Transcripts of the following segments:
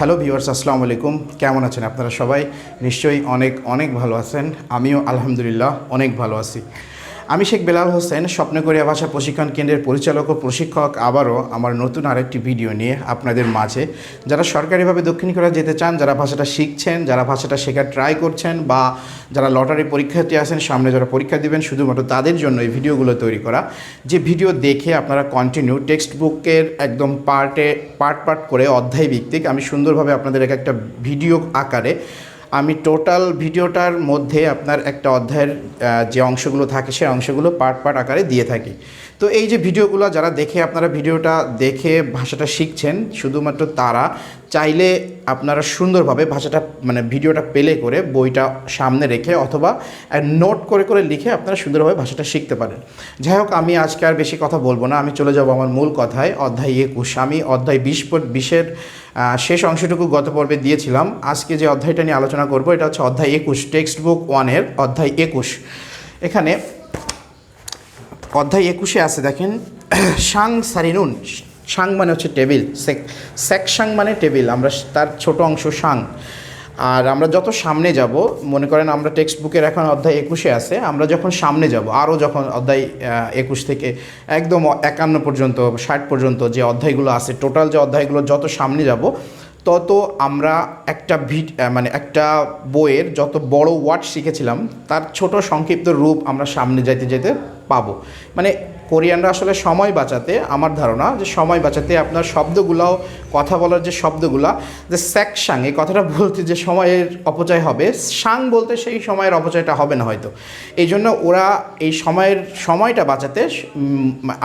Hello viewers, আসসালামু আলাইকুম। কেমন আছেন আপনারা সবাই? নিশ্চয়ই অনেক অনেক ভালো আছেন। আমিও আলহামদুলিল্লাহ অনেক ভালো আছি। আমি শেখ বেলাল হোসেন স্বপ্নকরিয়া ভাষা প্রশিক্ষণ কেন্দ্রের পরিচালক ও প্রশিক্ষক। আবারও আমার নতুন আরেকটি ভিডিও নিয়ে আপনাদের মাঝে। যারা সরকারিভাবে দক্ষিণ কোরিয়া যেতে চান, যারা ভাষাটা শিখছেন, যারা ভাষাটা শেখার ট্রাই করছেন বা যারা লটারি পরীক্ষার্থী আছেন, সামনে যারা পরীক্ষা দেবেন, শুধুমাত্র তাদের জন্য এই ভিডিওগুলো তৈরি করা। যে ভিডিও দেখে আপনারা কন্টিনিউ টেক্সট বুকের একদম পার্টে পার্ট পার্ট করে অধ্যায় ভিত্তিক আমি সুন্দরভাবে আপনাদের এক একটা ভিডিও আকারে আমি টোটাল ভিডিওটার মধ্যে আপনার একটা অধ্যায়ের যে অংশগুলো থাকে সেই অংশগুলো পার্ট পার্ট আকারে দিয়ে থাকি। তো এই যে ভিডিওগুলো যারা দেখে আপনারা ভিডিওটা দেখে ভাষাটা শিখছেন, শুধুমাত্র তারা চাইলে আপনারা সুন্দরভাবে ভাষাটা মানে ভিডিওটা পেলে করে বইটা সামনে রেখে অথবা নোট করে করে লিখে আপনারা সুন্দরভাবে ভাষাটা শিখতে পারেন। যাই হোক, আমি আজকে আর বেশি কথা বলব না। আমি চলে যাব আমার মূল কথায়, অধ্যায় একুশ। আমি অধ্যায় বিশ বিশের শেষ অংশটুকু গত পর্বে দিয়েছিলাম। আজকে যে অধ্যায়টা নিয়ে আলোচনা করব, এটা হচ্ছে অধ্যায় একুশ টেক্সট বুক ওয়ানের অধ্যায় একুশ। এখানে অধ্যায় একুশে আছে, দেখেন, সাং সারিনুন সাং মানে হচ্ছে টেবিল, সেক স্যাক সাং মানে টেবিল, আমরা তার ছোট অংশ সাং। আর আমরা যত সামনে যাব, মনে করেন আমরা টেক্সট বুকের এখন অধ্যায় একুশে আছে, আমরা যখন সামনে যাব, আরও যখন অধ্যায় একুশ থেকে একদম একান্ন পর্যন্ত, ষাট পর্যন্ত যে অধ্যায়গুলো আছে টোটাল যে অধ্যায়গুলো যত সামনে যাব, তত আমরা একটা ভিড মানে একটা বইয়ের যত বড় ওয়ার্ড শিখেছিলাম, তার ছোট সংক্ষিপ্ত রূপ আমরা সামনে যাইতে যেতে পাবো। মানে কোরিয়ানরা আসলে সময় বাঁচাতে, আমার ধারণা যে সময় বাঁচাতে আপনার শব্দগুলাও, কথা বলার যে শব্দগুলা, যে স্যাক সাং এই কথাটা বলতে যে সময়ের অপচয় হবে, সাং বলতে সেই সময়ের অপচয়টা হবে না হয়তো। এই জন্য ওরা এই সময়ের, সময়টা বাঁচাতে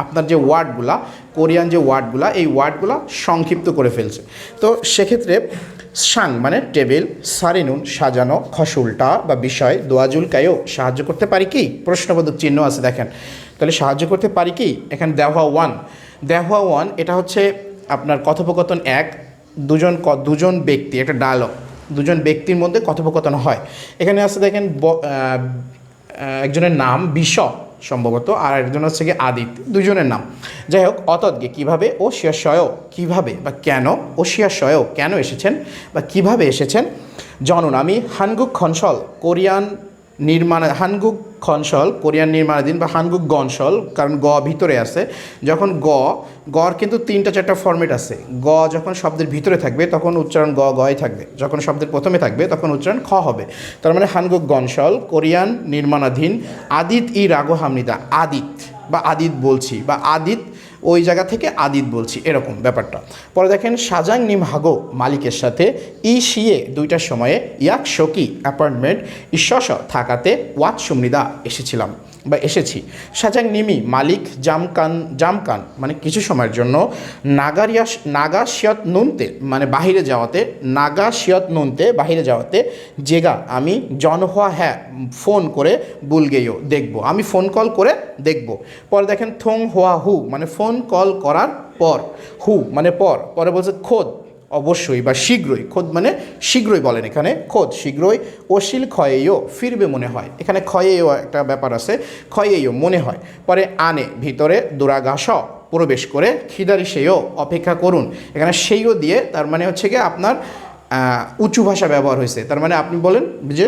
আপনার যে ওয়ার্ডগুলা, কোরিয়ান যে ওয়ার্ডগুলা, এই ওয়ার্ডগুলা সংক্ষিপ্ত করে ফেলছে। তো সেক্ষেত্রে সাং মানে টেবিল, সারিনুন সাজানো, খসুলটা বা বিষয় দোয়াজুল কায়ও সাহায্য করতে পারি কি? প্রশ্নবোধক চিহ্ন আছে দেখেন। তাহলে সাহায্য করতে পারি কি? এখানে দেওয়া ওয়ান দেওয়া ওয়ান এটা হচ্ছে আপনার কথোপকথন এক, দুজন দুজন ব্যক্তি, একটা ডায়লগ দুজন ব্যক্তির মধ্যে কথোপকথন হয়। এখানে আছে দেখেন একজনের নাম বিষ সম্ভবত, আর একজন হচ্ছে গিয়ে আদিত দুজনের নাম। যাই হোক, অতদ্গে কীভাবে ও শিয়াশয় কীভাবে বা কেন ও শিয়াশয় কেন এসেছেন বা কীভাবে এসেছেন? জনন আমি হানগুক খনসল, কোরিয়ান নির্মাণ, হানগুক খনসল কোরিয়ান নির্মাণাধীন বা হানগুক গনসল কারণ গ ভিতরে আছে, যখন গ, গর কিন্তু তিনটা চারটা ফর্মেট আছে। গ যখন শব্দের ভিতরে থাকবে, তখন উচ্চারণ গ, গয় থাকবে। যখন শব্দের প্রথমে থাকবে, তখন উচ্চারণ খ হবে। তার মানে হানগুক গনসল কোরিয়ান নির্মাণাধীন, আদিত ই রাগো হামনিদা, আদিত। বা আদিত বলছি, বা আদিত ওই জায়গা থেকে আদিত বলছি, এরকম ব্যাপারটা। পরে দেখেন সাজাং নিম হাগো মালিকের সাথে ই শিয়ে দুইটার সময়ে ইয়াক শকি অ্যাপার্টমেন্ট ঈশ্বস থাকাতে ওয়াত সুমৃদা এসেছিলাম। বা এসেছি। সাজাং নিমি, মালিক জামকান জামকান মানে কিছু সময়ের জন্য নাগারিয়া, নাগা শিয়ত নুনতে মানে বাহিরে যাওয়াতে, নাগা শিয়ত নুনতে বাহিরে যাওয়াতে, জেগা, আমি জন জনহোয়া হ্যাঁ ফোন করে বুলগেইও দেখব। আমি ফোন কল করে দেখব। পরে দেখেন থং হোয়া হু মানে ফোন কল করার পর, হু মানে পর, পরে বলছে খোদ অবশ্যই বা শীঘ্রই, খোদ মানে শীঘ্রই বলেন এখানে, খোদ শীঘ্রই, অশিল ক্ষয়েও ফিরবে মনে হয়। এখানে ক্ষয়েও একটা ব্যাপার আছে ক্ষয়েও মনে হয়। পরে আনে, ভিতরে দুরাগাস প্রবেশ করে, খিদারি সেও অপেক্ষা করুন। এখানে সেইও দিয়ে তার মানে হচ্ছে গিয়ে আপনার উঁচু ভাষা ব্যবহার হয়েছে। তার মানে আপনি বলেন যে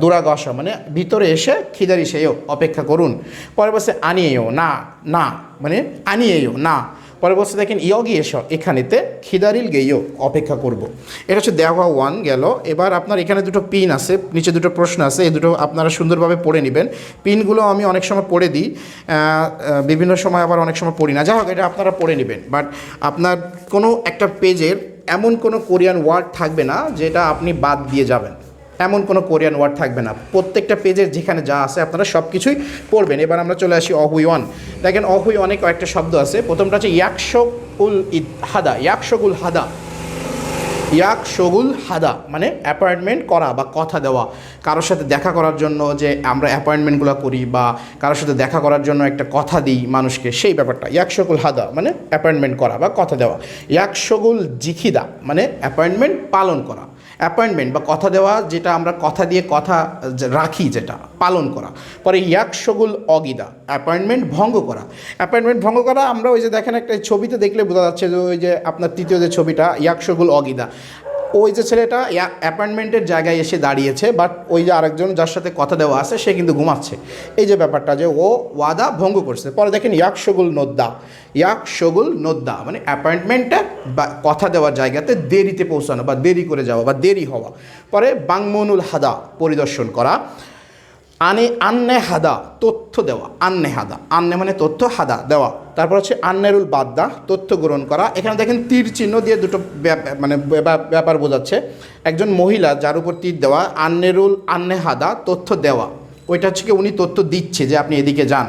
দুরাগস মানে ভিতরে এসে খিদারি সেও অপেক্ষা করুন। পরে বলছে আনিয়েও না না মানে আনিয়েও না। পরে বলছে, দেখেন ইয়গি এসো, এখানেতে খিদারিল গেইও অপেক্ষা করব। এটা হচ্ছে দেওয়া ওয়ান গেল। এবার আপনার এখানে দুটো পিন আছে, নিচে দুটো প্রশ্ন আছে, এই দুটো আপনারা সুন্দরভাবে পড়ে নেবেন। পিনগুলো আমি অনেক সময় পড়ে দিই বিভিন্ন সময় আবার অনেক সময় পড়ি না। যাই হোক, এটা আপনারা পড়ে নেবেন। বাট আপনার কোনো একটা পেজের এমন কোনো কোরিয়ান ওয়ার্ড থাকবে না, যেটা আপনি বাদ দিয়ে যাবেন। এমন কোনো কোরিয়ান ওয়ার্ড থাকবে না। প্রত্যেকটা পেজের যেখানে যা আছে আপনারা সব কিছুই পড়বেন। এবার আমরা চলে আসি অহুই ওয়ান। দেখেন অহুইওয়ানে কয়েকটা শব্দ আছে। প্রথমটা হচ্ছে ইয়াকশকুল ইদ হাদা ইয়াকশকুল হাদা। ইয়াক শগুল হাদা মানে অ্যাপয়েন্টমেন্ট করা বা কথা দেওয়া। কারোর সাথে দেখা করার জন্য যে আমরা অ্যাপয়েন্টমেন্টগুলো করি বা কারোর সাথে দেখা করার জন্য একটা কথা দিই মানুষকে, সেই ব্যাপারটা। ইয়াক শগুল হাদা মানে অ্যাপয়েন্টমেন্ট করা বা কথা দেওয়া। ইয়াক শগুল জিখিদা মানে অ্যাপয়েন্টমেন্ট পালন করা। অ্যাপয়েন্টমেন্ট বা কথা দেওয়া, যেটা আমরা কথা দিয়ে কথা রাখি, যেটা পালন করা। পরে ইয়াকশগুল অগিদা, অ্যাপয়েন্টমেন্ট ভঙ্গ করা। অ্যাপয়েন্টমেন্ট ভঙ্গ করা, আমরা ওই যে দেখেন একটা ছবিতে দেখলে বোঝা যাচ্ছে যে ওই যে আপনার তৃতীয় যে ছবিটা, ইয়াকশগুল অগিদা। ওই যে ছেলেটা অ্যাপয়েন্টমেন্টের জায়গায় এসে দাঁড়িয়েছে বাট ওই যে আরেকজন যার সাথে কথা দেওয়া আছে, সে কিন্তু ঘুমাচ্ছে। এই যে ব্যাপারটা যে ও ওয়াদা ভঙ্গ করছে। পরে দেখেন ইয়াক সগুল নোদ্দা। ইয়াক সগুল নোদ্দা মানে অ্যাপয়েন্টমেন্টটা বা কথা দেওয়ার জায়গাতে দেরিতে পৌঁছানো বা দেরি করে যাওয়া বা দেরি হওয়া। পরে বাংমনুল হাদা পরিদর্শন করা। আনে আন্নে হাদা, তথ্য দেওয়া। আন্নে হাদা। আন্নে মানে তথ্য, হাদা, দেওয়া। তারপর হচ্ছে আন্নেরুল বাদ্দা, তথ্য গ্রহণ করা। এখানে দেখেন তীর চিহ্ন দিয়ে দুটো মানে ব্যাপা- ব্যাপার বোঝাচ্ছে। একজন মহিলা যার উপর তীর দেওয়া, আন্নেরুল আন্নে হাদা, তথ্য দেওয়া। ওইটা হচ্ছে কি উনি তথ্য দিচ্ছে যে আপনি এদিকে যান।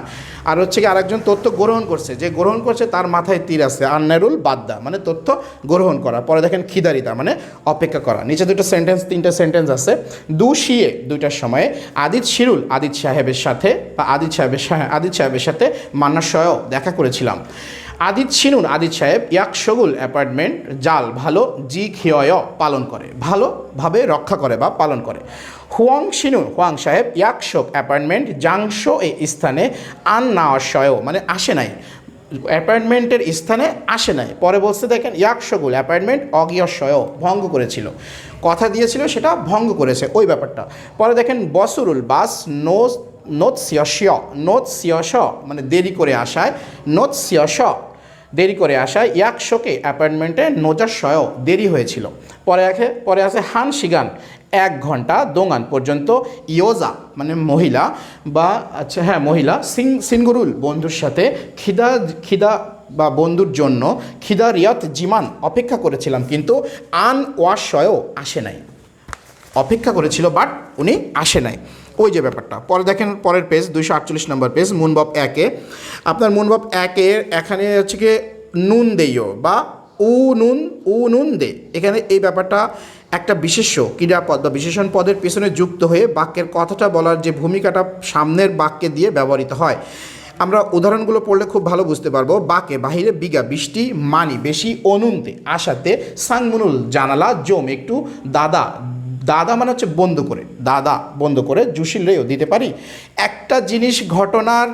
আর হচ্ছে কি আরেকজন তথ্য গ্রহণ করছে, যে গ্রহণ করছে তার মাথায় তীর আছে, আন্নারুল বাদ্দা মানে তথ্য গ্রহণ করা। পরে দেখেন খিদারিতা মানে অপেক্ষা করা। নিচে দুটো সেন্টেন্স তিনটা সেন্টেন্স আছে। দু শিয়ে দুইটার সময়ে আদিত শিরুল, আদিত সাহেবের সাথে বা আদিত সাহেবের সাহে আদিত সাহেবের সাথে মান্না সহ দেখা করেছিলাম। আদিত শিনুন আদিত সাহেব, ইয়াক সগুল অ্যাপার্টমেন্ট, জাল ভালো, জি খিয় পালন করে। ভালোভাবে রক্ষা করে বা পালন করে। হুয়াং শিনুন হুয়াং সাহেব ইয়াকশোক অ্যাপার্টমেন্ট, জাংশো এই স্থানে আন না অসয় মানে আসে নাই। অ্যাপার্টমেন্টের স্থানে আসে নাই। পরে বলতে দেখেন ইয়াকশগুল অ্যাপার্টমেন্ট অগিয়সয়, ভঙ্গ করেছিল। কথা দিয়েছিল সেটা ভঙ্গ করেছে, ওই ব্যাপারটা। পরে দেখেন, বসুরুল বাস নো নোট সিয়স নোট সিয়স মানে দেরি করে আসায় নোট সিয়স দেরি করে আসায় ইয়াকশোকে অ্যাপার্টমেন্টে নোজাশয় দেরি হয়েছিল। পরে আছে পরে আছে হান শিগান। এক ঘণ্টা দোঙান পর্যন্ত ইয়োজা মানে মহিলা, বা আচ্ছা হ্যাঁ মহিলা, সিং সিনগুরুল বন্ধুর সাথে খিদা খিদা, বা বন্ধুর জন্য খিদা রিয়াত জিমান অপেক্ষা করেছিলাম, কিন্তু আন ওয়াশয়ও আসে নাই। অপেক্ষা করেছিল, বাট উনি আসে নাই। ওই যে ব্যাপারটা। পরে দেখেন পরের পেজ দুইশো আটচল্লিশ নম্বর পেজ মুনবব একে আপনার মুনবব একের এখানে হচ্ছে কি নুন দেইও বা উ নুন উ নুন দে। এখানে এই ব্যাপারটা একটা বিশেষ্য ক্রীড়াপদ বা বিশেষণ পদের পেছনে যুক্ত হয়ে বাক্যের কথাটা বলার যে ভূমিকাটা সামনের বাক্যে দিয়ে ব্যবহৃত হয়। আমরা উদাহরণগুলো পড়লে খুব ভালো বুঝতে পারব। বাকে, বাহিরে বিঘা, বৃষ্টি, মানি, বেশি অনুন্তে আশাতে, সাংমুনুল, জানালা, জম, একটু দাদা দাদা মানে হচ্ছে বন্ধ করে, দাদা বন্ধ করে জুশিল রেও দিতে পারি। একটা জিনিস ঘটনার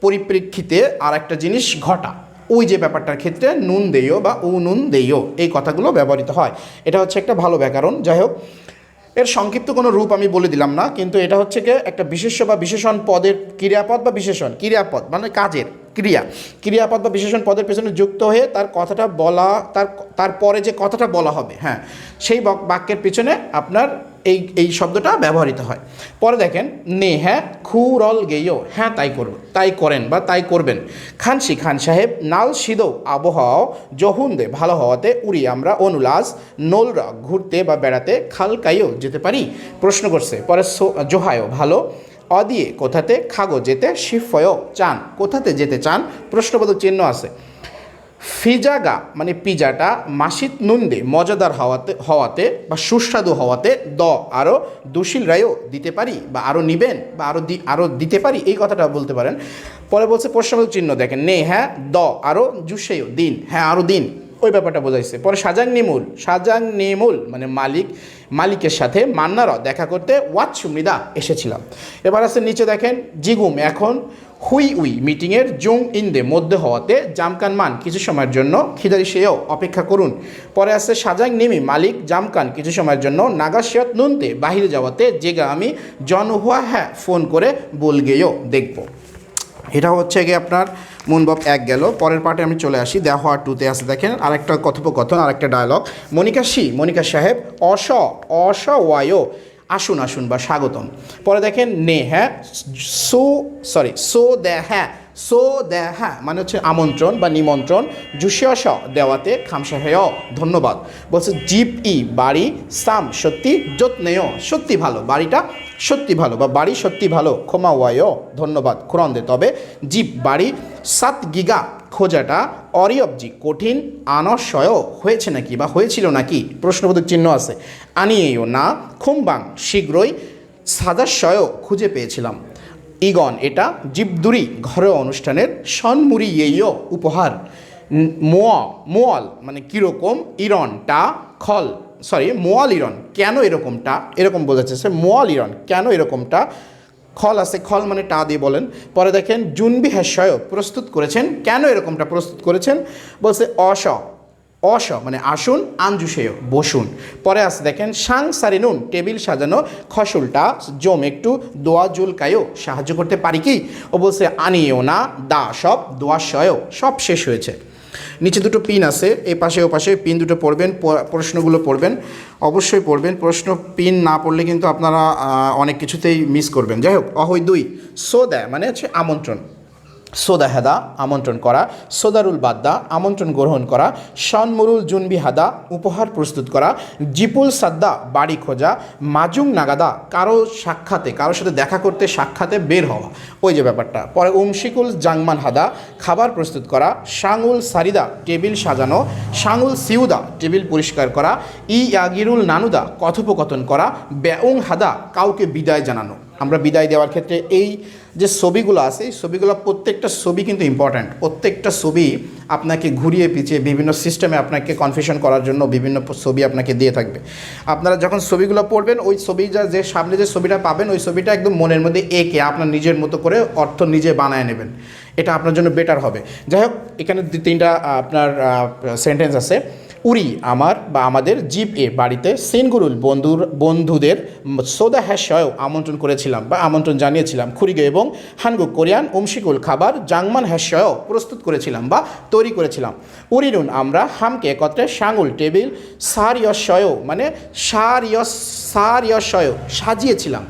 পরিপ্রেক্ষিতে আর একটা জিনিস ঘটা। ওই যে ব্যাপারটার ক্ষেত্রে নুন দেয় বা উ নুন দেয়, এই কথাগুলো ব্যবহৃত হয়। এটা হচ্ছে একটা ভালো ব্যাকরণ। যাই হোক এর সংক্ষিপ্ত কোনো রূপ আমি বলে দিলাম না, কিন্তু এটা হচ্ছে কি একটা বিশেষ্য বা বিশেষণ পদের ক্রিয়াপদ বা বিশেষণ, ক্রিয়াপদ মানে কাজের ক্রিয়া। ক্রিয়াপদ বা বিশেষণ পদের পেছনে যুক্ত হয়ে তার কথাটা বলা, তার, তারপরে যে কথাটা বলা হবে হ্যাঁ সেই বক- বাক্যের পেছনে আপনার এই এই শব্দটা ব্যবহৃত হয়। পরে দেখেন, নে হ্যাঁ খুরল গেইও হ্যাঁ তাই করব, তাই করেন বা তাই করবেন। খানসি খান সাহেব, নাল সিদৌ আবহাওয়া জহুন্দে, ভালো হওয়াতে উড়ি আমরা অনুলাস নোলরা, ঘুরতে বা বেড়াতে খালকাইও যেতে পারি, প্রশ্ন করছে। পরে জোহায়ও, ভালো। অদিয়ে, কোথাতে, খাগো যেতে শিফয়ও চান, কোথাতে যেতে চান, প্রশ্নবোধক চিহ্ন আছে। ফিজাগা মানে পিজাটা মাসিত নুন্দে, মজাদার হওয়াতে হওয়াতে বা সুস্বাদু হওয়াতে দ আরও দুশীল রায়ও দিতে পারি বা আরও নিবেন বা আরও দি আরও দিতে পারি, এই কথাটা বলতে পারেন। পরে বলছে প্রশ্নবোধক চিহ্ন দেখেন। নে হ্যাঁ দ আরও জুসেও, দিন হ্যাঁ আরও দিন, ওই ব্যাপারটা বোঝাইছে। পরে সাজাং নিমুল সাজাং নিমুল মানে মালিক, মালিকের সাথে মান্নার দেখা করতে ওয়াচ সুমৃদা এসেছিলাম। এবার আছে নিচে দেখেন, জিগুম, এখন হুই উই মিটিংয়ের জুং ইন্দে মধ্যে হওয়াতে জামকান মান কিছু সময়ের জন্য খিদারি সেও অপেক্ষা করুন। পরে আসছে সাজাং নিমি মালিক জামকান কিছু সময়ের জন্য নাগাশিয়ত নুনতে বাহিরে যাওয়াতে জেগা আমি জন হুয়া হ্যাঁ ফোন করে বল গেয়েও দেখব। এটা হচ্ছে গিয়ে আপনার মুনবব এক গেল। পরের পার্টে আমি চলে আসি। দেহ আর টুতে আছে দেখেন। আরেকটা কথোপকথন, আরেকটা ডায়লগ মনিকা সি মনিকা সাহেব অস অস ওয়ায়ো। আসুন আসুন বা স্বাগতম। পরে দেখেন নে হ্যাঁ সো সরি সো দ্য হ্যাঁ সো দে হ্যাঁ মানে হচ্ছে আমন্ত্রণ বা নিমন্ত্রণ জুসিয়স দেওয়াতে খামসা হেয় ধন্যবাদ। বলছে জিপ ই বাড়ি, সাম সত্যি, যত্নেয়, সত্যি ভালো, বাড়িটা সত্যি ভালো বা বাড়ি সত্যি ভালো, ক্ষমা ওয়ায়, ধন্যবাদ খুরন্দে তবে জিপ বাড়ি, সাত গিগা খোঁজাটা অরিয়বজি, কঠিন আনশয় হয়েছে নাকি বা হয়েছিল নাকি? প্রশ্নবোধক চিহ্ন আছে। আনিয়েও না, খুমবাং, শীঘ্রই সাদাশয় খুঁজে পেয়েছিলাম। ইগন এটা জীবদুরি ঘরোয়া অনুষ্ঠানের সন্মুরিয়েয় উপহার। মোয়া, মোয়াল মানে কীরকম? ইরন টা, খল সরি মোয়ালিরন কেন এরকমটা এরকম বোঝাচ্ছে সে মোয়ালিরন কেন এরকমটা খল আছে, খল মানে টা দিয়ে বলেন। পরে দেখেন জুনবি হ্যাশয় প্রস্তুত করেছেন। কেন এরকমটা প্রস্তুত করেছেন? বলছে, অস অস মানে আসুন আঞ্জুসেয় বসুন। পরে আছে দেখেন, সাং সারিনুন টেবিল সাজানো, খসুলটা, জম একটু, দোয়া জুল কায়ো সাহায্য করতে পারি কি? ও বলছে, আনিও না, দা সব, দোয়া শয় সব শেষ হয়েছে। নিচে দুটো পিন আছে এই পাশে, ও পাশে, পিন দুটো পড়বেন প্রশ্নগুলো পড়বেন, অবশ্যই পড়বেন। প্রশ্ন, পিন না পড়লে কিন্তু আপনারা অনেক কিছুতেই মিস করবেন। যাই হোক অহৈ দুই, সো দেয় মানে হচ্ছে আমন্ত্রণ। সোদা হেদা, আমন্ত্রণ করা। সোদারুল বাদ্দা, আমন্ত্রণ গ্রহণ করা। সনমুরুল জুনবি হাদা, উপহার প্রস্তুত করা। জিপুল সাদ্দা, বাড়ি খোঁজা। মাজুং নাগাদা, কারও সাক্ষাতে, কারোর সাথে দেখা করতে সাক্ষাতে বের হওয়া। ওই যে ব্যাপারটা। পরে উমশিকুল জাংমান হাদা, খাবার প্রস্তুত করা। সাঙুল সারিদা, টেবিল সাজানো। সাঙুল সিউদা, টেবিল পরিষ্কার করা। ই ইয়াগিরুল নানুদা, কথোপকথন করা। ব্যাউং হাদা, কাউকে বিদায় জানানো। আমরা বিদায় দেওয়ার ক্ষেত্রে এই যে ছবিগুলো আছে, এই ছবিগুলো প্রত্যেকটা ছবি কিন্তু ইম্পর্ট্যান্ট প্রত্যেকটা ছবি আপনাকে ঘুরিয়ে পিছিয়ে বিভিন্ন সিস্টেমে আপনাকে কনফিউশন করার জন্য বিভিন্ন ছবি আপনাকে দিয়ে থাকবে। আপনারা যখন ছবিগুলো পড়বেন, ওই ছবি যা, যে সামনে যে ছবিটা পাবেন, ওই ছবিটা একদম মনের মধ্যে এঁকে আপনার নিজের মতো করে অর্থ নিজে বানায় নেবেন। এটা আপনার জন্য বেটার হবে। যাই হোক, এখানে তিনটা আপনার সেন্টেন্স আছে। উরি আমার বা আমাদের জিপ এ বাড়িতে সেনগুরুল বন্ধুর, বন্ধুদের সোদা হ্যাশয় আমন্ত্রণ করেছিলাম বা আমন্ত্রণ জানিয়েছিলাম। খুরিগে এবং হানগু কোরিয়ান উমশিকুল খাবার জাংমান হ্যাশয় প্রস্তুত করেছিলাম বা তৈরি করেছিলাম। উরিনুন আমরা হামকে একত্রে সাঙুল, টেবিল সারিয়শয় মানে সারিয়স সারিয়শয় সাজিয়েছিলাম।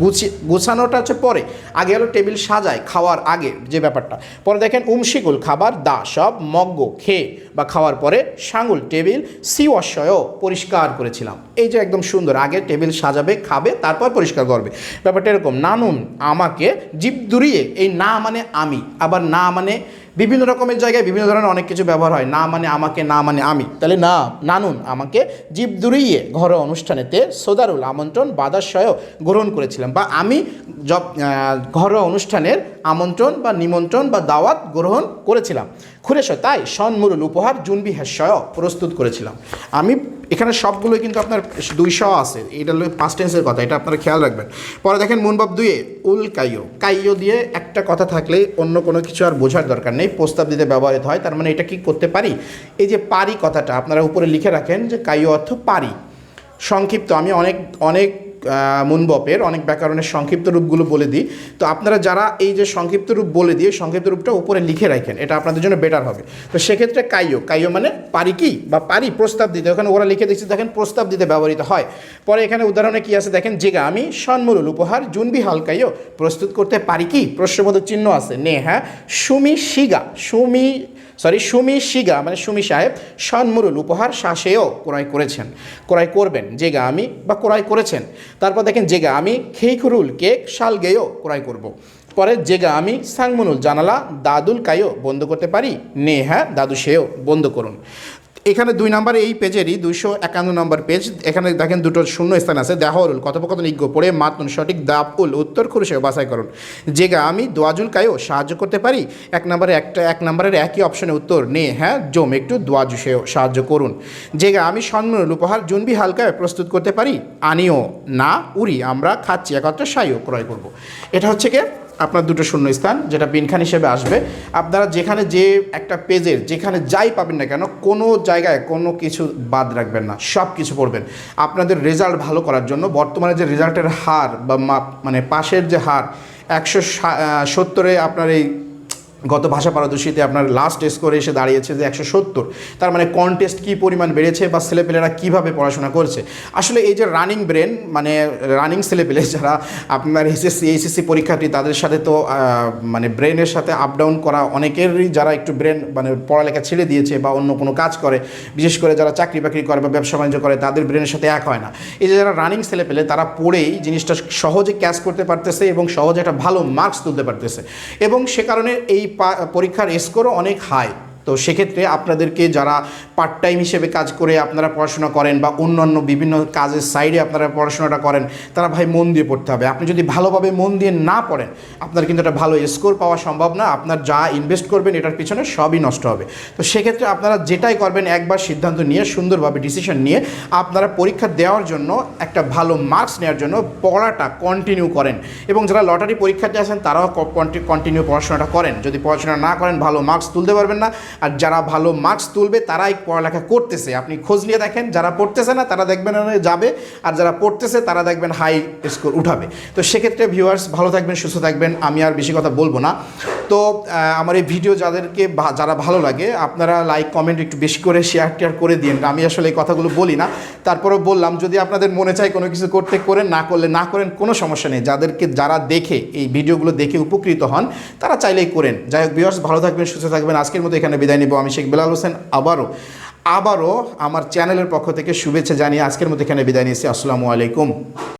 গুছিয়ে গোছানোটা হচ্ছে পরে। আগে হলো টেবিল সাজায় খাওয়ার আগে যে ব্যাপারটা। পরে দেখেন উমশিকুল খাবার, দা সব, মগ্গ খেয়ে বা খাওয়ার পরে সাঙ্গুল টেবিল সিওয়াশয় পরিষ্কার করেছিলাম। এই যে একদম সুন্দর, আগে টেবিল সাজাবে, খাবে, তারপর পরিষ্কার করবে। ব্যাপারটা এরকম, নানুন আমাকে জীব দুরিয়ে এই না মানে আমি, আবার না মানে বিভিন্ন রকমের জায়গায় বিভিন্ন ধরনের অনেক কিছু ব্যবহার হয়। না মানে আমাকে, না মানে আমি। তাহলে না, নানুন আমাকে জীব দুরিয়ে ঘরোয়া অনুষ্ঠানেতে সোদারুল আমন্ত্রণ বাদাশয় গ্রহণ করেছিলাম বা আমি ঘরোয়া অনুষ্ঠানের আমন্ত্রণ বা নিমন্ত্রণ বা দাওয়াত গ্রহণ করেছিলাম। খুরেশ তাই সন্মুরুল উপহার জুনবি হ্যাশয় প্রস্তুত করেছিলাম। আমি এখানে সবগুলোই কিন্তু আপনার দুইশো আছে। এটা হলো পাঁচ টেন্সের কথা, এটা আপনারা খেয়াল রাখবেন। পরে দেখেন মুনবাব দুয়ে উল কাইও কাইও দিয়ে একটা কথা থাকলে অন্য কোনো কিছু আর বোঝার দরকার নেই, প্রস্তাব দিতে ব্যবহৃত হয়, তার মানে এটা কি করতে পারি? এই যে পারি কথাটা, আপনারা উপরে লিখে রাখেন যে কাইও অর্থ পারি। সংক্ষিপ্ত, আমি অনেক অনেক মুনবপের অনেক ব্যাকরণের সংক্ষিপ্ত রূপগুলো বলে দিই। তো আপনারা যারা এই যে সংক্ষিপ্ত রূপ বলে দিয়ে সংক্ষিপ্ত রূপটা উপরে লিখে রাখেন, এটা আপনাদের জন্য বেটার হবে। তো সেক্ষেত্রে কাইও কাইও মানে পারি কি বা পারি প্রস্তাব দিতে। ওখানে ওরা লিখে দিচ্ছে, দেখেন প্রস্তাব দিতে ব্যবহৃত হয়। পরে এখানে উদাহরণে কি আছে দেখেন, জেগা, আমি সন্মরুল উপহার, জুনবি হালকাইও প্রস্তুত করতে পারি কি? প্রশ্নবোধক চিহ্ন আছে, নে হ্যাঁ সুমি শিগা, সুমি সরি সুমি শিগা মানে সুমি সাহেব, সন্মুরুল উপহার শাসেও ক্রয় করেছেন। ক্রয় করবেন, জেগা আমি, বা ক্রয় করেছেন। তারপর দেখেন, জেগা আমি, খেইখুরুল কেক শাল গেয়েও ক্রয় করব। পরে জেগা আমি, সাংমুনুল জানালা, দাদুল কায়ও বন্ধ করতে পারি? নে হ্যাঁ দাদু সেও বন্ধ করুন। এখানে দুই নম্বর এই পেজেরই দুইশো একান্ন নম্বর পেজ। এখানে দেখেন দুটো শূন্য স্থান আছে দেহরুল কথোপকথন, ইজ্ঞ, পড়ে মাতুন, সঠিক দাপ উল। উত্তর খুরুষে বাছাই করুন। জেগা আমি দোয়াজুল কায়ও সাহায্য করতে পারি? এক নম্বরে একটা, এক নম্বরের একই অপশনে উত্তর, নে হ্যাঁ জম, একটু দোয়াজুসেও সাহায্য করুন। জেগা আমি সন্মনুল উপহার, জুনবি, হালকায় প্রস্তুত করতে পারি? আনিও, না উড়ি আমরা খাচ্ছি, একত্রে সাইও, ক্রয় করব। এটা হচ্ছে কি? আপনার দুটো শূন্য স্থান যেটা পিনখান হিসেবে আসবে। আপনারা যেখানে যে একটা পেজের, যেখানে যাই পাবেন না কেন, কোনো জায়গায় কোনো কিছু বাদ রাখবেন না সব কিছু পড়বেন। আপনাদের রেজাল্ট ভালো করার জন্য বর্তমানে যে রেজাল্টের হার বা মাপ মানে পাশের যে হার, একশো সত্তরে আপনার এই গত ভাষা পারদর্শীতে আপনার লাস্ট স্কোরে এসে দাঁড়িয়েছে যে একশো সত্তর। তার মানে কন্টেস্ট কী পরিমাণ বেড়েছে বা ছেলেপেলেরা কীভাবে পড়াশোনা করছে? আসলে এই যে রানিং ব্রেন মানে রানিং ছেলেপেলে যারা আপনার এসএসসি এইচএসসি পরীক্ষার্থী তাদের সাথে তো মানে ব্রেনের সাথে আপ ডাউন করা অনেকেরই যারা একটু ব্রেন মানে পড়ালেখা ছেড়ে দিয়েছে বা অন্য কোনো কাজ করে, বিশেষ করে যারা চাকরি বাকরি করে বা ব্যবসা বাণিজ্য করে, তাদের ব্রেনের সাথে এক হয় না। এই যে যারা রানিং ছেলেপেলে, তারা পড়েই জিনিসটা সহজে ক্যাচ করতে পারতেছে এবং সহজে একটা ভালো মার্কস তুলতে পারতেছে। এবং সে কারণে এই পরীক্ষার স্কোরও অনেক হাই তো সেক্ষেত্রে আপনাদেরকে যারা পার্ট টাইম হিসেবে কাজ করে আপনারা পড়াশোনা করেন বা অন্যান্য বিভিন্ন কাজের সাইডে আপনারা পড়াশোনাটা করেন, তারা ভাই মন দিয়ে পড়তে হবে। আপনি যদি ভালোভাবে মন দিয়ে না পড়েন, আপনার কিন্তু একটা ভালো স্কোর পাওয়া সম্ভব না। আপনার যা ইনভেস্ট করবেন, এটার পিছনে সবই নষ্ট হবে। তো সেক্ষেত্রে আপনারা যেটাই করবেন, একবার সিদ্ধান্ত নিয়ে, সুন্দরভাবে ডিসিশন নিয়ে, আপনারা পরীক্ষা দেওয়ার জন্য একটা ভালো মার্কস নেওয়ার জন্য পড়াটা কন্টিনিউ করেন। এবং যারা লটারি পরীক্ষাতে আসেন তারাও কন্টিনিউ পড়াশোনাটা করেন। যদি পড়াশোনা না করেন, ভালো মার্কস তুলতে পারবেন না। আর যারা ভালো মার্কস তুলবে, তারাই পড়ালেখা করতেছে। আপনি খোঁজ নিয়ে দেখেন, যারা পড়তেছে না, তারা দেখবেন যাবে, আর যারা পড়তেছে, তারা দেখবেন হাই স্কোর উঠাবে। তো সেক্ষেত্রে ভিউয়ার্স ভালো থাকবেন, সুস্থ থাকবেন, আমি আর বেশি কথা বলব না। তো আমার এই ভিডিও যাদেরকে যারা ভালো লাগে, আপনারা লাইক কমেন্ট একটু বেশি করে শেয়ার টেয়ার করে দিন আমি আসলে এই কথাগুলো বলি না। তারপরেও বললাম, যদি আপনাদের মনে চায় কোনো কিছু করতে, করেন, না করলে, না করেন, কোনো সমস্যা নেই। যাদেরকে, যারা দেখে এই ভিডিওগুলো দেখে উপকৃত হন, তারা চাইলেই করেন। যাই হোক ভিউয়ার্স ভালো থাকবেন, সুস্থ থাকবেন। আজকের মতো এখানে বিদায় নিব। আমি শেখ বেলাল হোসেন, আবারও আবারও আমার চ্যানেলের পক্ষ থেকে শুভেচ্ছা জানিয়ে আজকের মতো এখানে বিদায় নিয়েছি। আসসালামু আলাইকুম।